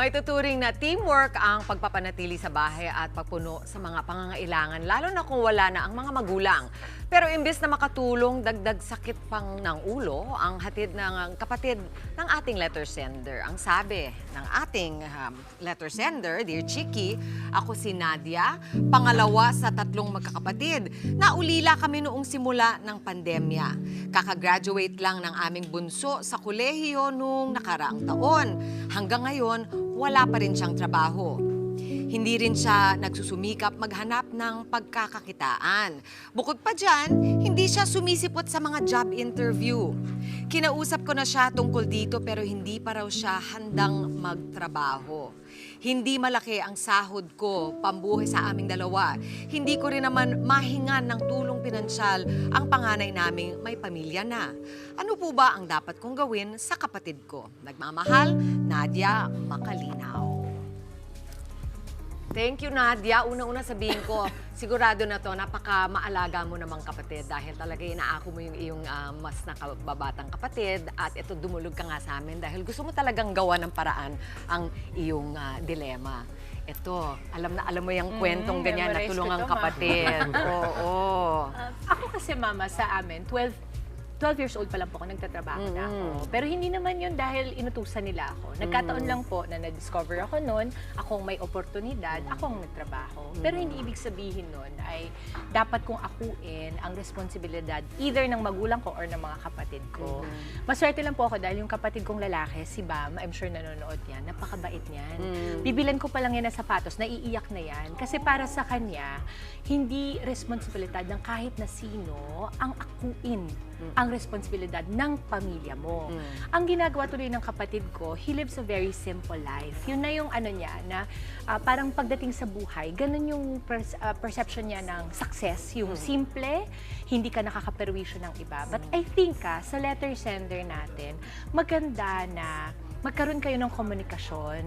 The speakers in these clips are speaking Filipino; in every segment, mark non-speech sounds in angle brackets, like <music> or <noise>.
May tuturing na teamwork ang pagpapanatili sa bahay at pagpuno sa mga pangangailangan, lalo na kung wala na ang mga magulang. Pero imbes na makatulong, dagdag sakit pang ng ulo ang hatid ng kapatid ng ating letter sender. Ang sabi ng ating um, letter sender, Dear Chiki, ako si Nadia, pangalawa sa tatlong magkakapatid. Naulila kami noong simula ng pandemya. Kakagraduate lang ng aming bunso sa kolehiyo noong nakaraang taon. Hanggang ngayon, wala pa rin siyang trabaho. Hindi rin siya nagsusumikap maghanap ng pagkakakitaan. Bukod pa dyan, hindi siya sumisipot sa mga job interview. Kinausap ko na siya tungkol dito pero hindi pa raw siya handang magtrabaho. Hindi malaki ang sahod ko, pambuhay sa aming dalawa. Hindi ko rin naman mahingan ng tulong pinansyal ang panganay naming may pamilya na. Ano po ba ang dapat kong gawin sa kapatid ko? Nagmamahal, Nadia Makalinaw. Thank you, Nadia. Una-una sabihin ko, <laughs> sigurado na to, napaka maalaga mo namang kapatid dahil talaga inaako mo yung iyong ah, mas nakababatang kapatid at ito dumulog ka nga sa amin dahil gusto mo talagang gawa ng paraan ang iyong ah, dilema. Ito, alam na alam mo yung kwentong ganyan na tulungang kapatid. <laughs> Oo. Ah, ako kasi mama sa amin, 12 12 years old pa lang po ako, nagtatrabaho na ako. Pero hindi naman yun dahil inutusan nila ako. Nagkataon lang po na na-discover ako noon, akong may oportunidad, ako ang nagtrabaho. Pero hindi ibig sabihin nun ay dapat kong akuin ang responsibilidad either ng magulang ko or ng mga kapatid ko. Maswerte lang po ako dahil yung kapatid kong lalaki, si Bam, I'm sure nanonood yan, napakabait niyan. Bibilan ko pa lang yan ng sapatos, naiiyak na yan. Kasi para sa kanya, hindi responsibilidad ng kahit na sino ang akuin ang responsibilidad ng pamilya mo. Ang ginagawa tuloy ng kapatid ko, he lives a very simple life. Yun na yung ano niya, na ah, parang pagdating sa buhay, ganun yung pers- ah, perception niya ng success. Yung simple, hindi ka nakakaperwisyo ng iba. But I think ah, sa letter sender natin, maganda na magkaroon kayo ng komunikasyon.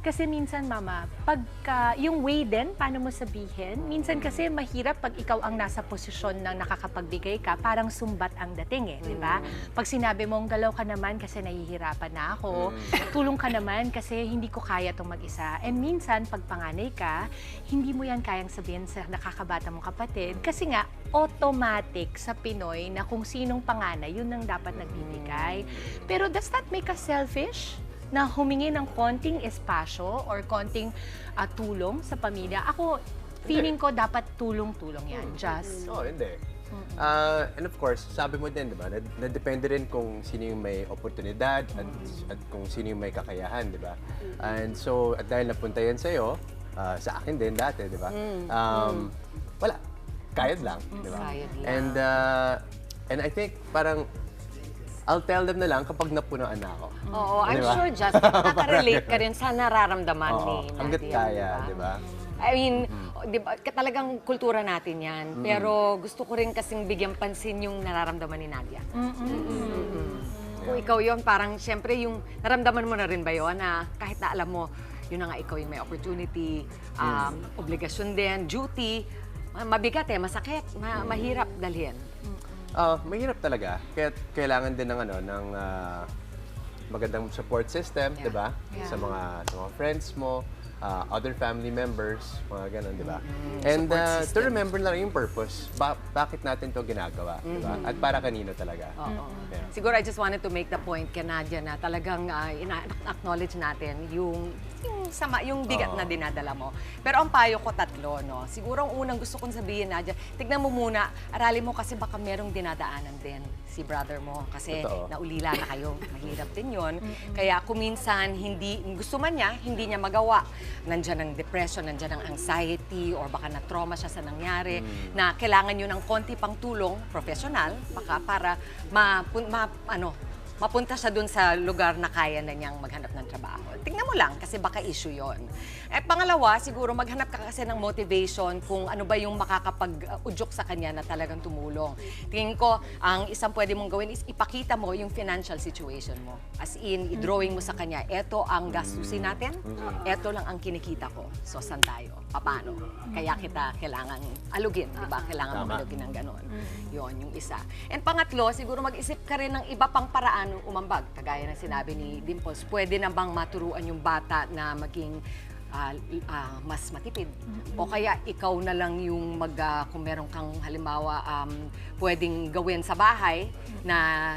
Kasi minsan, mama, pagka, yung way din, paano mo sabihin, minsan kasi mahirap pag ikaw ang nasa posisyon ng nakakapagbigay ka, parang sumbat ang dating eh, di ba? Pag sinabi mong galaw ka naman kasi nahihirapan na ako, tulong ka naman kasi hindi ko kaya itong mag-isa. And minsan, pag panganay ka, hindi mo yan kayang sabihin sa nakakabata mong kapatid kasi nga, automatic sa Pinoy na kung sinong panganay, yun ang dapat nagbibigay. Pero does that make us selfish? Na humingi ng konting espasyo or konting ah, tulong sa pamilya? Ako, feeling ko dapat tulong-tulong yan. Just, Oo, hindi. Ah, and of course, sabi mo din, di ba, na, na depende rin kung sino yung may oportunidad at, at kung sino yung may kakayahan, di ba? And so, at dahil napunta yan sa'yo, ah, sa akin din dati, di ba? Um, Wala. Kayod lang, di ba? And, ah, and I think parang, I'll tell them na lang kapag napunuan na ako. Oo, I'm Di ba? sure, Justin, <laughs> nakaka-relate ka rin sa nararamdaman Oo, ni hanggat Nadia, kaya, di ba? I mean, di ba, talagang kultura natin yan. Pero gusto ko rin kasing bigyan pansin yung nararamdaman ni Nadia. Kung ikaw yon parang siyempre yung naramdaman mo na rin ba yun na kahit na alam mo, yun na nga ikaw yung may opportunity, um, obligasyon din, duty, ma- mabigat eh, masakit, ma- mahirap dalhin. Ah, mahirap talaga. Kaya kailangan din ng ano ng ah, magandang support system, Yeah. 'di ba? Yeah. Sa mga sa mga friends mo, ah, other family members, mga ganun, 'di ba? Mm-hmm. And Support ah, to remember lang yung purpose. Ba- bakit natin 'to ginagawa, 'di ba? Mm-hmm. At para kanino talaga. Oo. Yeah. Siguro I just wanted to make the point kay Nadia na talagang ah, ina-acknowledge natin yung yung sama yung bigat Oo. na dinadala mo. Pero ang payo ko tatlo, no. Siguro ang unang gusto kong sabihin, Nadia, tignan mo muna, aralin mo kasi baka merong dinadaanan din si brother mo kasi Totoo. naulila na kayo. Mahirap din 'yon. Kaya kung minsan hindi gusto man niya, hindi niya magawa. Nandiyan ang depression, nandiyan ang anxiety or baka na-trauma siya sa nangyari na kailangan niyo ng konti pang tulong professional baka para ma, ma ano mapunta siya dun sa lugar na kaya na niyang maghanap ng trabaho. Tingnan mo lang kasi baka issue yon. Eh, pangalawa, siguro maghanap ka kasi ng motivation kung ano ba yung makakapag-udyok sa kanya na talagang tumulong. Tingin ko, ang isang pwede mong gawin is ipakita mo yung financial situation mo. As in, i-drawing mo sa kanya, eto ang gastusin natin, eto lang ang kinikita ko. So, saan tayo? Paano? Kaya kita kailangan alugin, di ba? Kailangan mo alugin ng ganon. Yun, yung isa. And pangatlo, siguro mag-isip ka rin ng iba pang paraan umambag. Kagaya ng sinabi ni Dimples, pwede na bang maturuan yung bata na maging ah, ah, mas matipid. O kaya ikaw na lang yung mag, ah, kung meron kang halimbawa, um, pwedeng gawin sa bahay na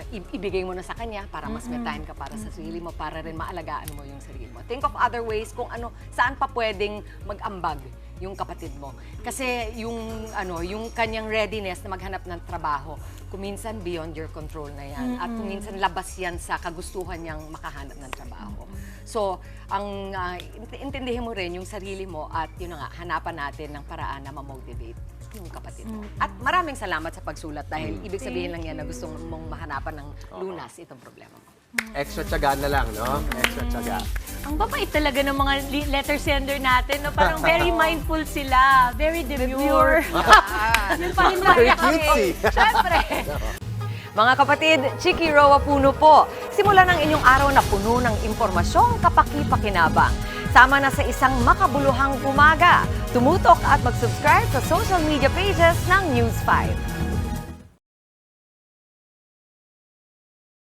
i- ibigay mo na sa kanya para mas may time ka para sa sarili mo, para rin maalagaan mo yung sarili mo. Think of other ways kung ano, saan pa pwedeng mag-ambag yung kapatid mo. Kasi yung ano, yung kanyang readiness na maghanap ng trabaho, kuminsan beyond your control na yan. At kuminsan labas yan sa kagustuhan niyang makahanap ng trabaho. So, ang int- intindihin mo rin yung sarili mo at yun na nga, hanapan natin ng paraan na ma-motivate yung kapatid mo. At maraming salamat sa pagsulat dahil ibig sabihin lang yan na gusto mong mahanapan ng lunas itong problema mo. Extra tiyaga na lang, no? Extra tiyaga. Ang babait talaga ng mga letter sender natin. No? Parang very <laughs> mindful sila. Very demure. Yun pa rin Very tayo. cutesy. <laughs> Siyempre! <laughs> Mga kapatid, Chiki Roa Puno po. Simulan ang inyong araw na puno ng impormasyong kapaki-pakinabang. Sama na sa isang makabuluhang umaga. Tumutok at mag-subscribe sa social media pages ng News 5.